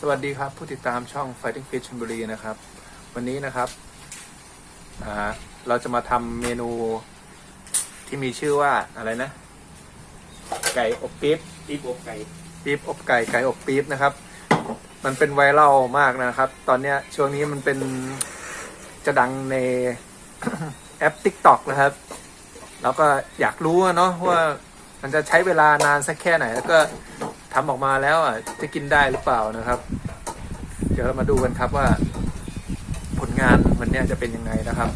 สวัสดีครับ ผู้ติดตามช่อง Fighting Fish ชลบุรีนะครับ วันนี้นะครับอ่าเราจะมาทำเมนูที่มีชื่อว่าอะไรนะ ไก่อบปี๊บปีกอบไก่ปี๊บอบไก่ไก่อบปี๊บนะครับ มันเป็นไวรัลมากนะครับ ตอนเนี้ยช่วงนี้มันเป็นจะดังในแอป TikTok นะครับ แล้วก็อยากรู้อะเนาะว่ามันจะใช้เวลานานสักแค่ไหน แล้วก็ ทำออกมาแล้วอะจะกินได้หรือเปล่านะครับ เดี๋ยวเรามาดูกันครับว่า ผลงานวันเนี้ยจะเป็นยังไงนะครับ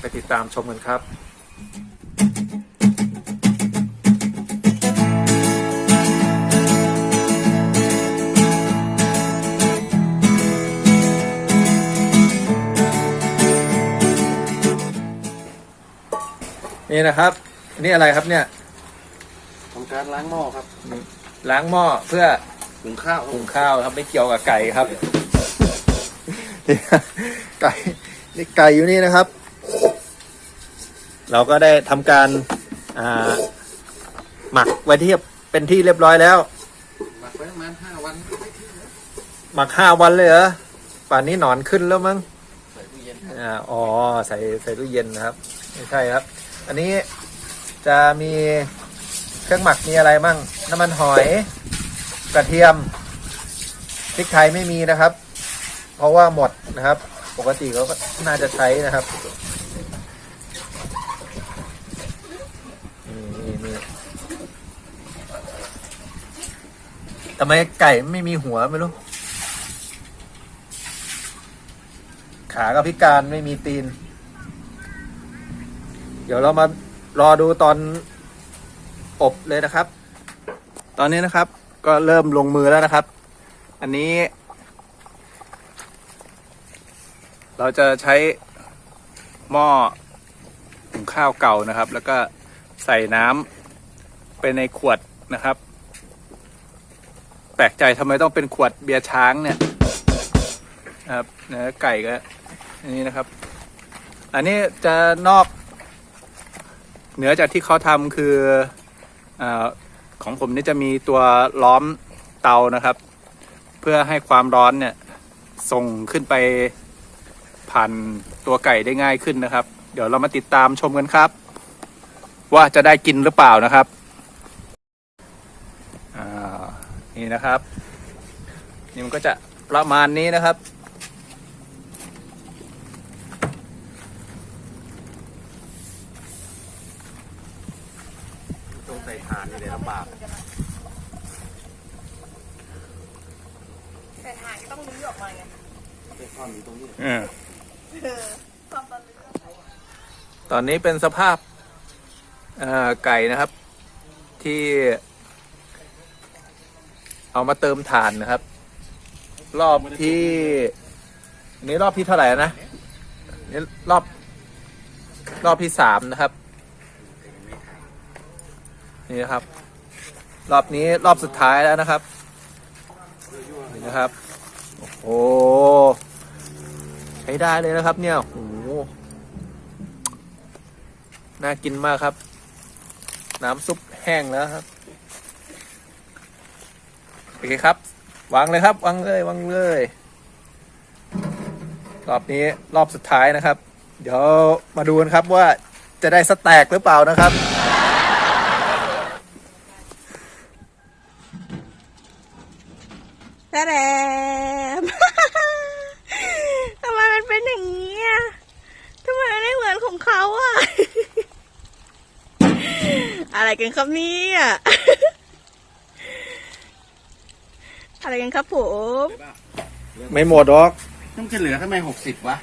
ไปติดตามชมกันครับนี่นะครับ นี่อะไรครับเนี่ย ทำการล้างหม้อครับล้างหม้อเพื่อหุงข้าวหุงข้าวครับไม่เกี่ยวกับไก่ครับนี่ไก่นี่ไก่อยู่นี่นะครับ เราก็ได้ทำการอ่าหมักไว้ที่เป็นที่เรียบร้อยแล้ว หมักไว้ประมาณห้าวันหมักห้าวันเลยเหรอป่านนี้หนอนขึ้นแล้วมั้ง ใส่ตู้เย็นครับอ่าอ๋อใส่ใส่ตู้เย็นนะครับ ไม่ใช่ครับ อันนี้จะมี เครื่องหมักมีอะไรมั่ง น้ำมันหอย กระเทียมพริกไทยไม่มีนะครับ เพราะว่าหมดนะครับ ปกติเขาก็น่าจะใช้นะครับนี่นี่นี่ทำไมไก่ไม่มีหัวไม่รู้ ขากับพิการไม่มีตีน เดี๋ยวเรามารอดูตอน อบเลยนะครับ ตอนนี้นะครับก็เริ่มลงมือแล้วนะครับ อันนี้ เราจะใช้หม้อหุงข้าวเก่านะครับ แล้วก็ใส่น้ำไปในขวดนะครับ แปลกใจทำไมต้องเป็นขวดเบียร์ช้างเนี่ยนะครับเนื้อไก่ก็อันนี้นะครับ อันนี้จะนอก เหนือจากที่เขาทำคือ อของผมนี่จะมีตัวล้อมเตานะครับ เพื่อให้ความร้อนเนี่ยส่งขึ้นไปผ่านตัวไก่ได้ง่ายขึ้นนะครับ เดี๋ยวเรามาติดตามชมกันครับ ว่าจะได้กินหรือเปล่านะครับนี่นะครับ นี่มันก็จะประมาณนี้นะครับ ต้องใส่ถ่านนี่เลยลำบากแต่ถ่านก็ต้องรื้อออกมาไงเป็นความอยู่ตรงนี้เออเออความตอนรื้อออกมาตอนนี้เป็นสภาพเอ่อไก่นะครับ ที่ เอามาเติมถ่านนะครับ รอบที่นี่รอบที่เท่าไหร่นะนี่รอบรอบที่สามนะครับ นี่นะครับ รอบนี้รอบสุดท้ายแล้วนะครับนี่นะครับ โอ้โหใช้ได้เลยนะครับ เนี่ยโอ้โหน่ากินมากครับ น้ำซุปแห้งแล้วครับโอเคครับ วางเลยครับ วางเลยวางเลย รอบนี้รอบสุดท้ายนะครับ เดี๋ยวมาดูกันครับว่าจะได้สแต็กหรือเปล่านะครับ แต่แดมทำไมมันเป็นอย่างนี้อะทำไมมันไม่เหมือนของเขาอะ อะไรกันครับเนี่ยอะไรกันครับผม ไม่หมดหรอก ต้องจะเหลือทำไมหกสิบวะ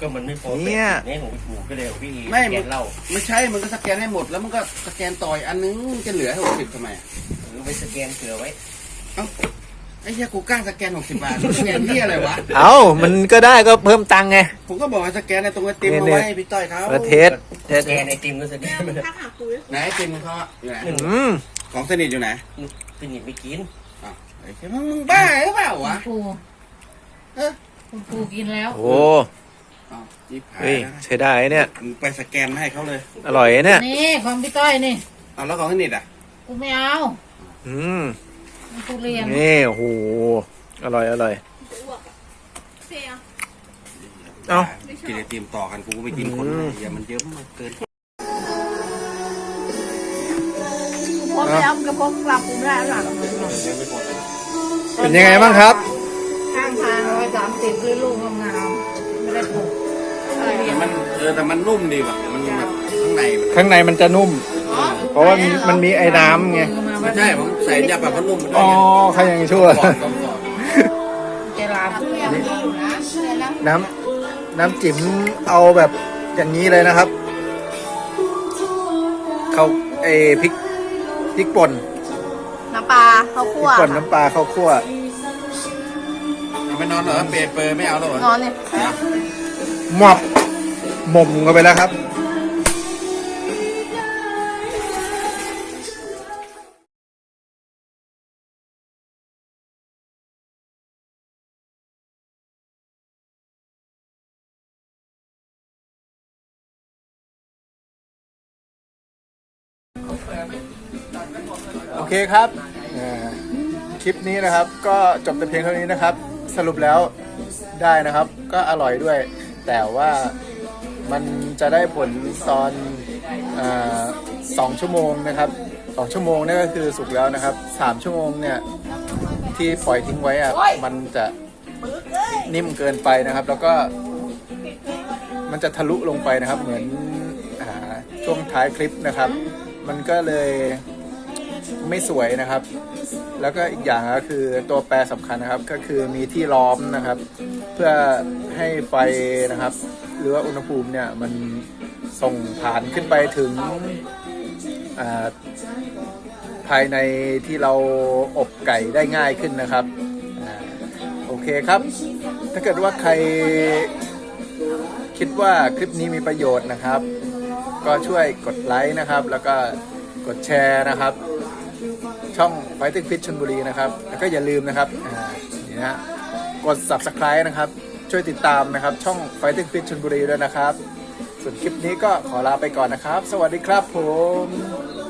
ก็มันไม่พอเนี่ยนี่ของถูกก็เลยของพี่ไม่แกนเหล้าไม่ใช่ มันก็สแกนให้หมด แล้วมันก็สแกนต่อยอันนึงจะเหลือหกสิบทำไมหรือไปสแกนเกลือไว้ เอ้า ไอ้เหี้ยกูกล้าสแกนหกสิบบาทสแกนที่อะไรวะ เอามันก็ได้ก็เพิ่มตังค์ไง ผมก็บอกให้สแกนในตรงไอติมเนี่ยเอาเนี่ยไว้ให้พี่ต้อยเขาประเทศเทศสแกนไอติมก็สแกนไม่ได้ถ้าหาคุยไหนไอติมของเขาอะอยู่ไหนอืมของสนิทอยู่ไหนสนิทไม่กินอ้าวไอ้เหี้ยมึงมึงบ้าหรือเปล่าวะปูเอ๊ะคุณปูกินแล้ว โอ้อ้าวจิ๊บหายเฮ้ยแล้วใช้ได้เนี่ย มึงไปสแกนมาให้เขาเลยอร่อยเนี่ย นี่ของพี่ต้อยนี่เอาแล้วของสนิทอะ กูไม่เอา อืม ทุเรียนนี่โอ้โหอร่อยอร่อยเสียเอากินไอติมต่อกันกูก็ไปกินคนอืมอย่ามันเยอะมากเกินพบแล้วกระพกกลับกูไม่ได้หลังเป็นยังไงบ้างครับข้างทางร้อยสามสิบคือลูกงามๆไม่ได้ปลูกอะไรแต่เนี่ยมันเออแต่มันนุ่มดีว่ะมันแบบข้างในมันข้างในมันจะนุ่ม เพราะว่ามันมันมีไอ้น้ำไง ไม่ใช่ผมใส่ยาปรับผ้านุ่มมาด้วอ๋ยอไงใครยังชั่วก่อนก่อนก่อนเจรามทุเรียนดีอยู่นะทุเรียนนะน้ำน้ำจิ้มเอาแบบอย่างนี้เลยนะครับ เขาเออพริกพริกป่นน้ำปลาข้าวพริคั่วกป่นน้ำปลาข้าวคั่วเอาไปนอนเหรอเปรย์เปรย์ไม่เอาแล้วเหรอ นอนเนี่ย หมอบหม่มกันไปแล้วครับ เคครับเอ่อคลิปนี้นะครับ ก็จบแต่เพียงเท่านี้นะครับ สรุปแล้วได้นะครับ ก็อร่อยด้วย แต่ว่ามันจะได้ผลตอนเออสองชั่วโมงนะครับสองชั่วโมงนี่ก็คือสุกแล้วนะครับสามชั่วโมงเนี่ยที่ปล่อยทิ้งไว้อะมันจะนิ่มเกินไปนะครับ แล้วก็มันจะทะลุลงไปนะครับ เหมือนอาช่วงท้ายคลิปนะครับ มันก็เลย ไม่สวยนะครับ แล้วก็อีกอย่างก็คือตัวแปรสำคัญนะครับ ก็คือมีที่ล้อมนะครับ เพื่อให้ไฟนะครับ หรือว่าอุณหภูมิเนี่ยมันส่งผ่านขึ้นไปถึงภายในที่เราอบไก่ได้ง่ายขึ้นนะครับอโอเคครับ ถ้าเกิดว่าใครคิดว่าคลิปนี้มีประโยชน์นะครับ ก็ช่วยกดไลค์นะครับ แล้วก็กดแชร์นะครับ ช่อง Fighting Fit ชลบุรีนะครับ แล้วก็อย่าลืมนะครับนี่นะกด subscribe นะครับ ช่วยติดตามนะครับ ช่อง Fighting Fit ชลบุรีด้วยนะครับ ส่วนคลิปนี้ก็ขอลาไปก่อนนะครับ สวัสดีครับผม